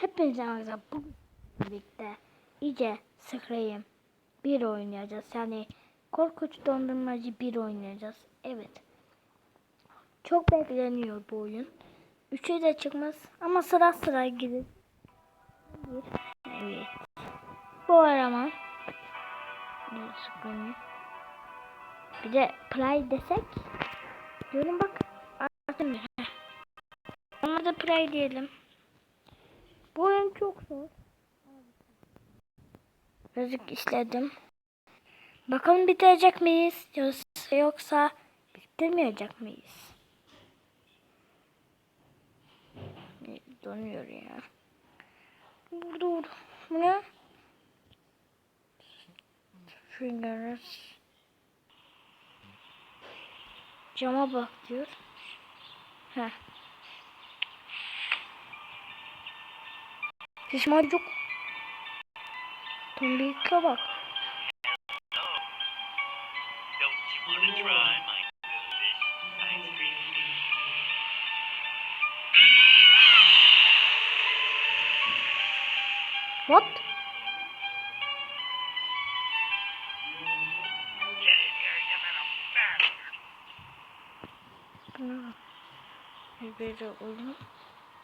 Hepinize merhaba. Bu birlikte iyice sıkayım. Bir oynayacağız. Yani korkunç dondurmacı bir oynayacağız. Evet. Çok bekleniyor bu oyun. Üçü de çıkmaz ama sıra sıra gidin. Evet. Bu arama. Bir de play desek. Diyorum bak. Artık Ona da play diyelim. Bu oyun çok zor. Birazcık işledim. Bakalım bitirecek miyiz? Yoksa, yoksa bitirmeyecek miyiz? Donuyor ya. Dur dur. Bu ne? Fingers. Cama bak diyor. Heh. What? Here, you little bastard! Bir böyle oyun.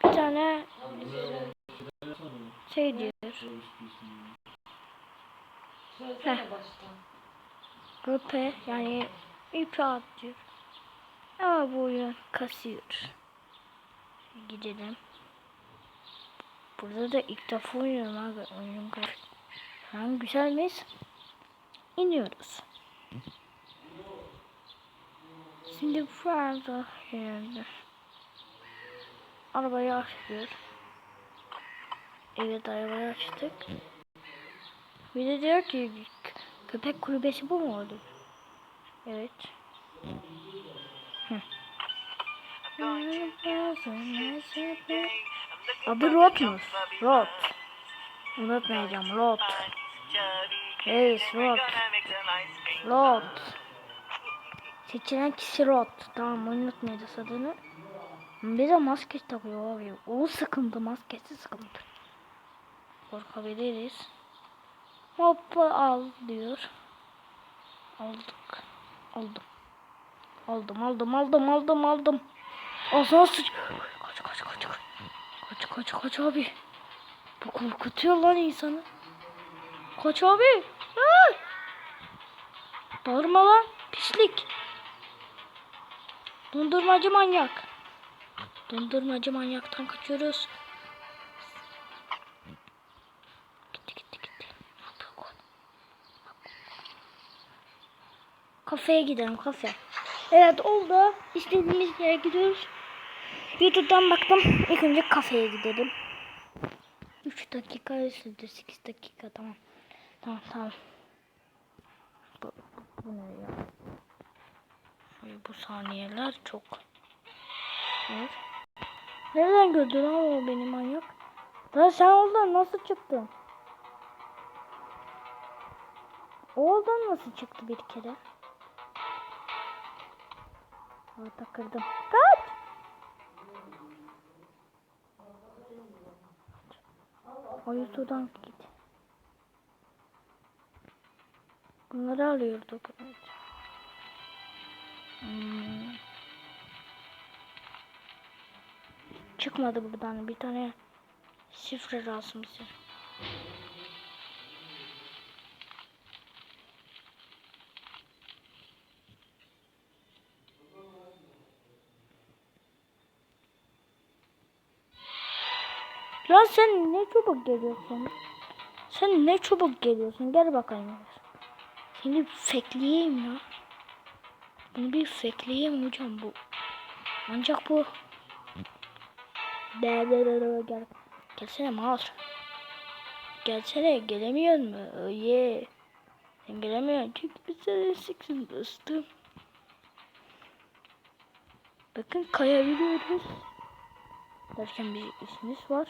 Bir tane şey diyor. Heh. Yani ipi atıyor. Ama bu oyun kasıyor. Gidelim. Burada da ilk defa oynuyorum abi. Oyun grafik. An güzel miyiz? İniyoruz. Şimdi fazla yerde. Arabayı açıyor. Evet arabayı açtık. Bir de diyor ki köpek kulübesi bu mu oldu? Evet. Adı Rotmus. Rot. Unutmayacağım. Rot. Yes, Rot. Rot. Seçilen kişi Rot. Tamam unutmayacağız adını. Bir de maske takıyor abi. O sıkıntı maskesi sıkıntı. Korkabiliriz. Hoppa al diyor. Aldık. Aldım. Aldım aldım aldım aldım aldım. Ağzına sıç. Kaç kaç kaç kaç. Kaç kaç kaç abi. Bu korkutuyor lan insanı. Kaç abi. Aa! Bağırma lan. Pislik. Dondurmacı manyak. Dondurmacı manyaktan kaçıyoruz. Kafeye gidelim kafe. Evet oldu. İstediğimiz yere gidiyoruz. YouTube'dan baktım. İlk önce kafeye gidelim. 3 dakika sürdü. 8 dakika tamam. Tamam tamam. Bu, bu ne ya? Bu saniyeler çok. Evet. Nereden gördün lan o beni manyak? Lan sen oradan nasıl çıktın? O oradan nasıl çıktı bir kere? Aa, takırdım. Kaç! Hayır sudan git. Bunları alıyorduk. Hmm. Çıkmadı buradan bir tane şifre lazım bize. Lan sen ne çabuk geliyorsun? Sen ne çabuk geliyorsun? Gel bakayım. Seni bir fekleyeyim ya. Bunu bir fekleyeyim hocam bu. Ancak bu. De de de de gel. Gelsene mouse. Gelsene gelemiyor mu? Oh yeah. Sen gelemiyorsun çünkü biz seni siksin dostum. Bakın kayabiliyoruz. Derken bir ismimiz var.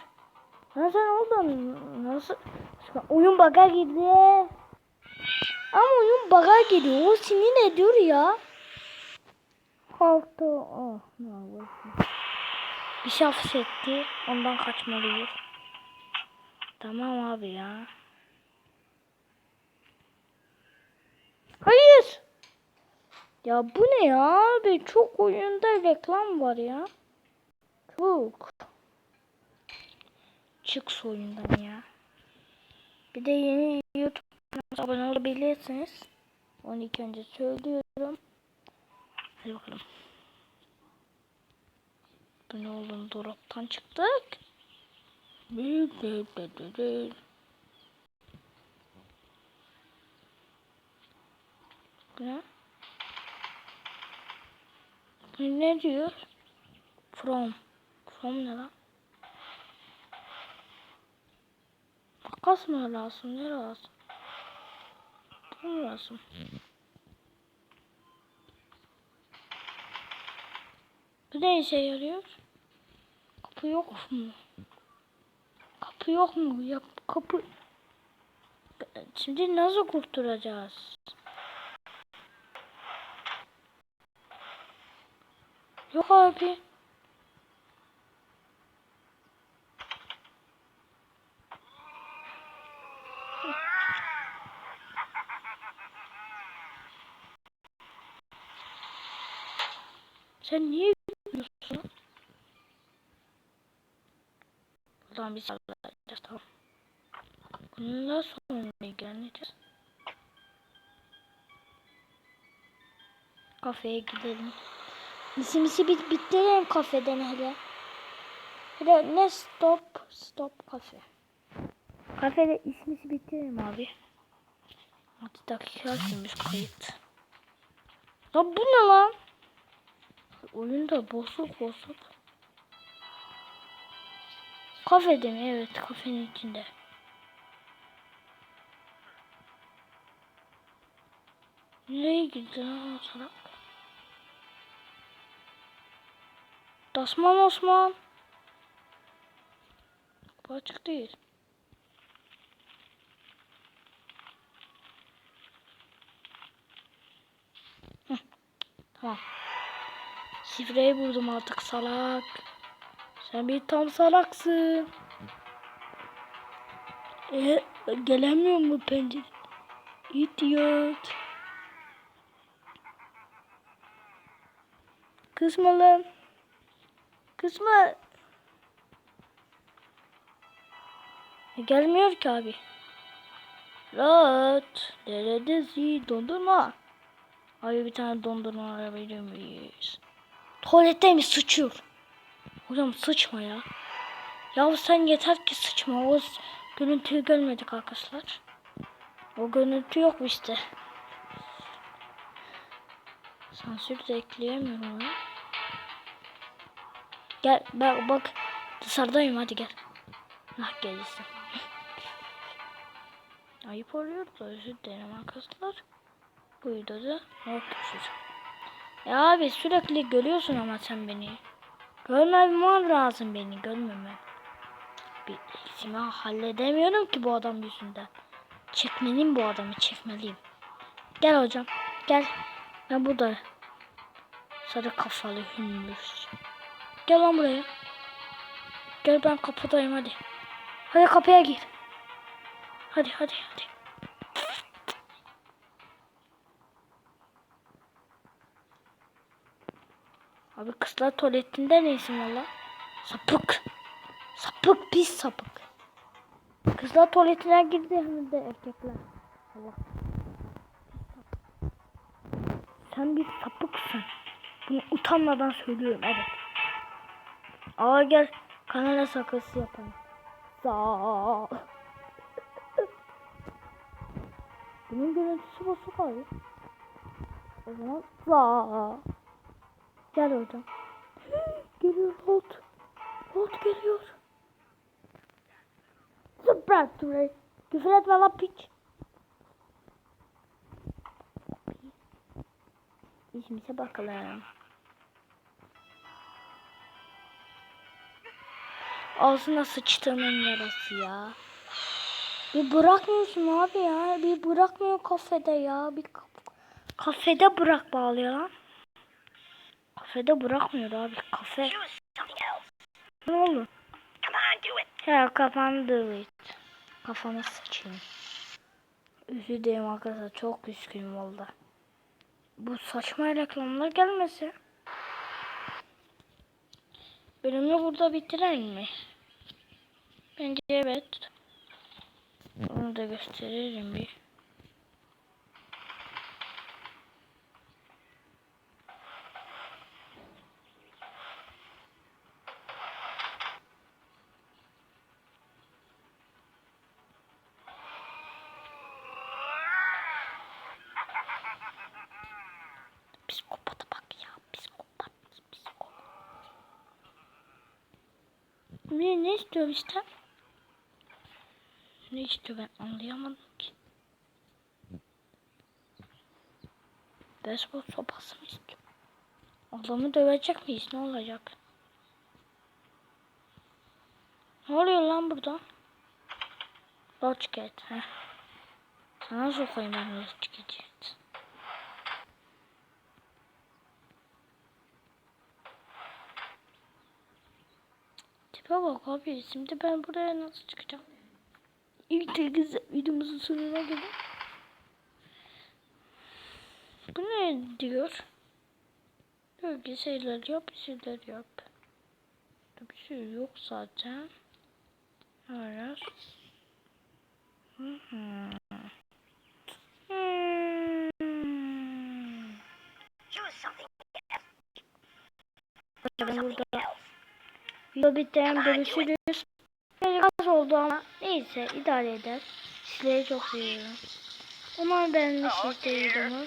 Sen oradan nasıl? Oyun baga girdi. Ama oyun baga geliyor. O sinir ediyor ya. Kalktı. Oh, ne oldu? Bir şey hapsetti. Ondan kaçmalıyız. Tamam abi ya. Hayır. Ya bu ne ya abi? Çok oyunda reklam var ya. Çok. Çık şu oyundan ya. Bir de yeni YouTube kanalımıza abone olabilirsiniz. Onu ilk önce söylüyorum. Hadi bakalım. Bu ne oğlum? Dolaptan çıktık. Bu ne? Ne diyor? From. From ne lan? Makas mı lazım? Ne lazım? Bu lazım? Bu ne işe yarıyor? Kapı yok mu? Kapı yok mu? Ya kapı... Şimdi nasıl kurtulacağız? Yok abi. Sen niye gülüyorsun? Buradan bir sallayacağız tamam. Bundan sonra geleceğiz. Kafeye gidelim. İsimizi bit bitirelim kafeden hele. Hele ne stop stop kafe. Kafede ismisi bitirelim abi. 6 dakika sürmüş kayıt. Ya bu ne lan? Oyunda bozuk bozuk. Kafede mi? Evet kafenin içinde. Nereye gitti lan salak? Osman Osman. Bu açık değil. Heh, Tamam. Şifreyi buldum artık salak. Sen bir tam salaksın. E, gelemiyor mu pencere? Idiot. Kısma lan. Kısma. E, gelmiyor ki abi. Rahat. Deredesi dondurma. Abi bir tane dondurma alabilir miyiz? Tuvalette mi sıçıyor? Hocam sıçma ya. Ya sen yeter ki sıçma. O görüntüyü görmedik arkadaşlar. O görüntü yok işte. Sansür de ekleyemiyorum ya. Gel bak bak dışarıdayım hadi gel. Nah gelirsin. Ayıp oluyor da özür dilerim arkadaşlar. Bu videoda not düşeceğim. Ya abi sürekli görüyorsun ama sen beni. Görmemen lazım beni görmemen. Bir işimi halledemiyorum ki bu adam yüzünden. Çekmeliyim bu adamı çekmeliyim. Gel hocam gel. Ben burada. Sarı kafalı hümmüş. Gel lan buraya. Gel ben kapıdayım hadi. Hadi kapıya gir. Hadi hadi hadi. Abi kızlar tuvaletinde neysin valla? Sapık. Sapık pis sapık. Kızlar tuvaletine girdi hem de erkekler. Allah. Sen bir sapıksın. Bunu utanmadan söylüyorum evet. Aa gel kanala sakası yapalım. Sağ. Bunun görüntüsü bozuk abi. O zaman sağ. Gel hocam. Geliyor Holt. Holt geliyor. Süper Turey. Küfür etme lan piç. İşimize bakalım. Ağzına sıçtığımın yarası ya. Bir bırakmıyorsun abi ya. Bir bırakmıyor kafede ya. Bir kaf- kafede bırak bağlıyor lan. Kafede bırakmıyor abi. Kafe. Ne oldu? Ya kapandı it. Kafama sıçayım. Dilerim arkadaşlar çok üzgünüm valla. Bu saçma reklamlar gelmese. Bölümü burada bitirelim mi? Bence evet. Onu da gösteririm bir. Psikopata bak ya. Psikopat. Psikopat. Ne, ne istiyor işte? Ne istiyor ben anlayamadım ki. Beyzbol sopası mı istiyor? Adamı dövecek miyiz? Ne olacak? Ne oluyor lan burada? Lochket. Heh. Sana sokayım ben Lochket'i. Tipe bak abi. Şimdi ben buraya nasıl çıkacağım? İlk güzel videomuzun sonuna gelin. Bu ne diyor? Ki şeyler yap, bir şeyler yap. Bir şey yok zaten. Hayır. Hı hı. Hmm. Ben burada video bitiren görüşürüz. Biraz az oldu ama neyse idare eder. Sizleri çok seviyorum. Umarım beğenmişsinizdir videomu.